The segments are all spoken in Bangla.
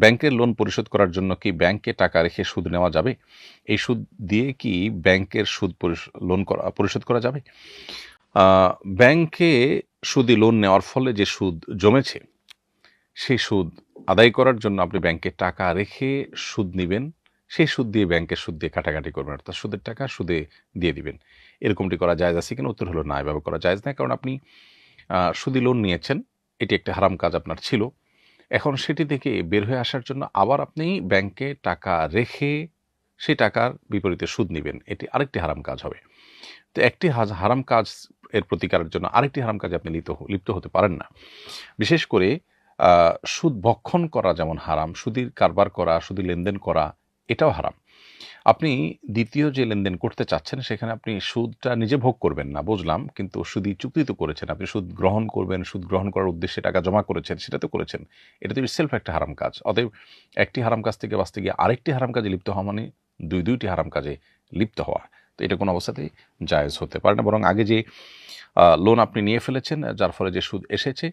ব্যাংকের লোন পরিশোধ করার জন্য কি ব্যাংকে টাকা রেখে সুদ নেওয়া যাবে? এই সুদ দিয়ে কি ব্যাংকের সুদ লোন করা পরিশোধ করা যাবে? ব্যাংকে সুদি লোন নেওয়ার ফলে যে সুদ জমেছে, সেই সুদ আদায় করার জন্য আপনি ব্যাংকে টাকা রেখে সুদ নেবেন, সেই সুদ দিয়ে ব্যাংকের সুদ দিয়ে কাটাকাটি করবেন। অর্থাৎ সুদের টাকা সুদে দিয়ে দিবেন। এরকমটি করা যায় আছে কিনা? উত্তর হলো না, এভাবে করা যায় না। কারণ আপনি সুদি লোন নিয়েছেন, এটি একটা হারাম কাজ আপনার ছিল। এখন সেটি থেকে বের হয়ে আসার জন্য আবার আপনি ব্যাংকে টাকা রেখে সেই টাকার বিপরীতে সুদ নেবেন। এটি আরেকটি হারাম কাজ হবে। তো একটি হারাম কাজ এর প্রতিকারের জন্য আরেকটি হারাম কাজে আপনি লিপ্ত লিপ্ত হতে পারেন না। বিশেষ করে সুদ ভক্ষণ করা যেমন হারাম, সুদির কারবার করা সুদি লেনদেন করা, এটাও হারাম। আপনি দ্বিতীয় যে লেনদেন করতে চাচ্ছেন, সেখানে আপনি সুদটা নিজে ভোগ করবেন না, বুঝলাম। কিন্তু সুদি চুক্তি তো করেছেন। আপনি সুদ গ্রহণ করবেন, সুদ গ্রহণ করার উদ্দেশ্যে টাকা জমা করেছেন, সেটা তো করেছেন। এটা তো সেলফ একটা হারাম কাজ। অতএব একটি হারাম কাজ থেকে বাঁচতে গিয়ে আরেকটি হারাম কাজে লিপ্ত হওয়া মানে দুই, দুইটি হারাম কাজে লিপ্ত হওয়া। তো এটা কোনো অবস্থাতেই জায়েজ হতে পারে না। বরং আগে যে লোন আপনি নিয়ে ফেলেছেন, যার ফলে যে সুদ এসেছে,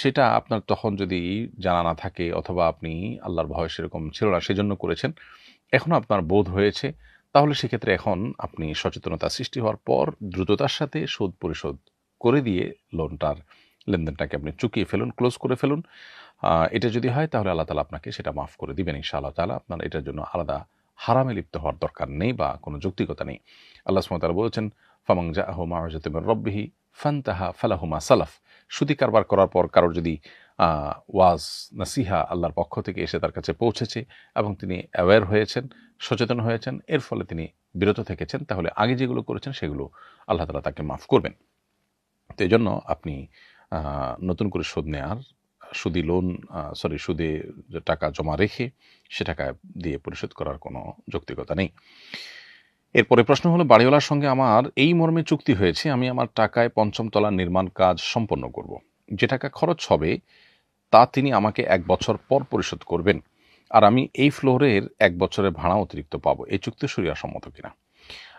সেটা আপনার তখন যদি জানা না থাকে অথবা আপনি আল্লাহর ভয় সেরকম ছিল না, সেজন্য করেছেন এখনও আপনার বোধ হয়েছে, তাহলে সেক্ষেত্রে এখন আপনি সচেতনতা সৃষ্টি হওয়ার পর দ্রুততার সাথে সুদ পরিশোধ করে দিয়ে লোনটার লেনদেনটাকে আপনি চুকিয়ে ফেলুন ক্লোজ করে ফেলুন। এটা যদি হয় তাহলে আল্লাহ তালা আপনাকে সেটা মাফ করে দিবেন ইনশাআল্লাহ তালা আপনার এটার জন্য আলাদা হারামে লিপ্ত হওয়ার দরকার নেই বা কোনো যৌক্তিকতা নেই। আল্লাহ সুমতালা বলেছেন ফামাং জাহু মাহজাতিমের রব্বিহি ফান্তাহা ফালাহুমা সালাফ। সুদি কারবার করার পর কারোর যদি ওয়াজ নাসিহা আল্লাহর পক্ষ থেকে এসে তার কাছে পৌঁছেছে এবং তিনি অ্যাওয়্যার হয়েছেন, সচেতন হয়েছেন। এর ফলে তিনি বিরত থেকেছেন। তাহলে আগে যেগুলো করেছেন সেগুলো আল্লাহ তালা তাকে মাফ করবেন। তো এই জন্য আপনি নতুন করে সুদ নেওয়ার সুদি লোন সরি সুদে টাকা জমা রেখে সে টাকা দিয়ে পরিশোধ করার কোনো যৌক্তিকতা নেই। এরপরে প্রশ্ন হলো, বাড়িওয়ালার সঙ্গে আমার এই মর্মে চুক্তি হয়েছে, আমি আমার টাকায় পঞ্চম তলার নির্মাণ কাজ সম্পন্ন করব। যে টাকা খরচ হবে তা তিনি আমাকে এক বছর পর পরিশোধ করবেন। আর আমি এই ফ্লোরের এক বছরের ভাড়া অতিরিক্ত পাবো। এই চুক্তি সম্মত কিনা?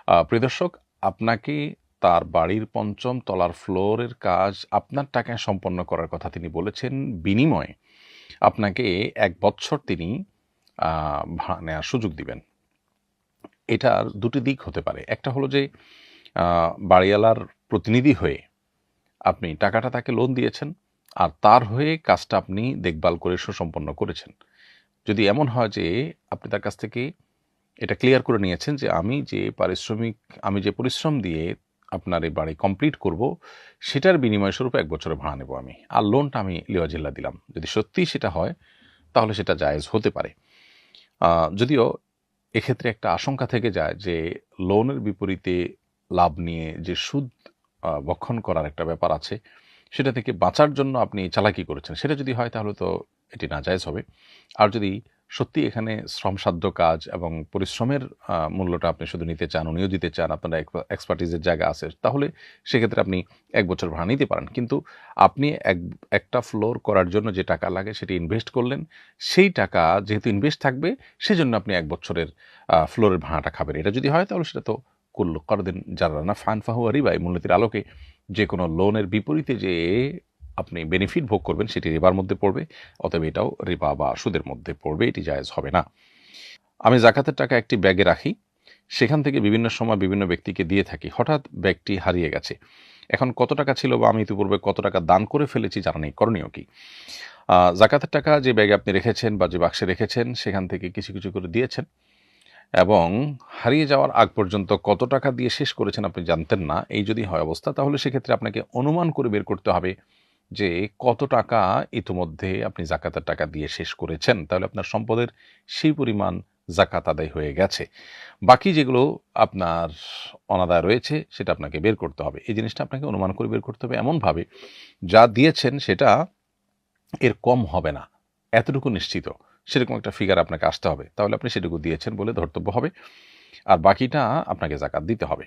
আহ, প্রিয় দর্শক আপনাকে তার বাড়ির পঞ্চম তলার ফ্লোরের কাজ আপনার টাকায় সম্পন্ন করার কথা তিনি বলেছেন। বিনিময়ে আপনাকে এক বছর তিনি ভাড়া নেওয়ার সুযোগ দিবেন। এটার দুটি দিক হতে পারে। একটা হলো যে বাড়িওয়ালার প্রতিনিধি হয়ে আপনি টাকাটা তাকে লোন দিয়েছেন। আর তার হয়ে কাজটা আপনি দেখভাল করে সুসম্পন্ন করেছেন। যদি এমন হয় যে আপনি তার কাছ থেকে এটা ক্লিয়ার করে নিয়েছেন যে আমি যে পারিশ্রমিক আমি যে পরিশ্রম দিয়ে আপনার এই বাড়ি কমপ্লিট করব সেটার বিনিময় স্বরূপ এক বছরের ভাড়া নেব আমি। আর লোনটা আমি লিওয়া জিল্লা দিলাম। যদি সত্যিই সেটা হয় তাহলে সেটা জায়েজ হতে পারে। যদিও এক্ষেত্রে একটা আশঙ্কা থেকে যায় যে লোনের বিপরীতে লাভ নিয়ে যে সুদ আহ, ভক্ষণ করার একটা ব্যাপার আছে সেটা থেকে বাঁচার জন্য আপনি চালাকি করেছেন। সেটা যদি হয় তাহলে তো এটি নাজায়জ হবে। আর যদি সত্যি এখানে শ্রমসাধ্য কাজ এবং পরিশ্রমের মূল্যটা আপনি শুধু নিতে চান, উনিও দিতে চান, আপনার এক্সপার্টিজের জায়গা আছে, তাহলে সেক্ষেত্রে আপনি এক বছর ভাড়া নিতে পারেন। কিন্তু আপনি এক, একটা ফ্লোর করার জন্য যে টাকা লাগে সেটি ইনভেস্ট করলেন, সেই টাকা যেহেতু ইনভেস্ট থাকবে, সেজন্য আপনি এক বছরের ফ্লোরের ভাড়াটা খাবেন। এটা যদি হয় তাহলে সেটা তো কুল্ল করদিন যারা না ফান ফাহুয়া রিবা এই মূলনীতির আলোকে যে কোনো লোনের বিপরীতে যে আপনি বেনিফিট ভোগ করবেন, সেটি রিবার মধ্যে পড়বে, অতএব এটাও রিবা বা সুদের মধ্যে পড়বে, এটি জায়েজ হবে না। আমি জাকাতের টাকা একটি ব্যাগে রাখি, সেখান থেকে বিভিন্ন সময় বিভিন্ন ব্যক্তিকে দিয়ে থাকি, হঠাৎ ব্যাগটি হারিয়ে গেছে। এখন কত টাকা ছিল বা আমি ইতিপূর্বে কত টাকা দান করে ফেলেছি জানা নেই, করণীয় কি? জাকাতের টাকা যে ব্যাগে আপনি রেখেছেন বা যে বাক্সে রেখেছেন, সেখান থেকে কিছু কিছু করে দিয়েছেন। এবং হারিয়ে যাওয়ার আগ পর্যন্ত কত টাকা দিয়ে শেষ করেছেন আপনি জানতেন না। এই যদি হয় অবস্থা, তাহলে সেক্ষেত্রে আপনাকে অনুমান করে বের করতে হবে যে কত টাকা ইতিমধ্যে আপনি জাকাতের টাকা দিয়ে শেষ করেছেন। তাহলে আপনার সম্পদের সেই পরিমাণ জাকাত আদায় হয়ে গেছে। বাকি যেগুলো আপনার অনাদায় রয়েছে, সেটা আপনাকে বের করতে হবে। এই জিনিসটা আপনাকে অনুমান করে বের করতে হবে এমনভাবে, যা দিয়েছেন সেটা এর কম হবে না। এতটুকু নিশ্চিত। সেরকম একটা ফিগার আপনাকে আসতে হবে। তাহলে আপনি সেটুকু দিয়েছেন বলে ধর্তব্য হবে। আর বাকিটা আপনাকে জাকাত দিতে হবে।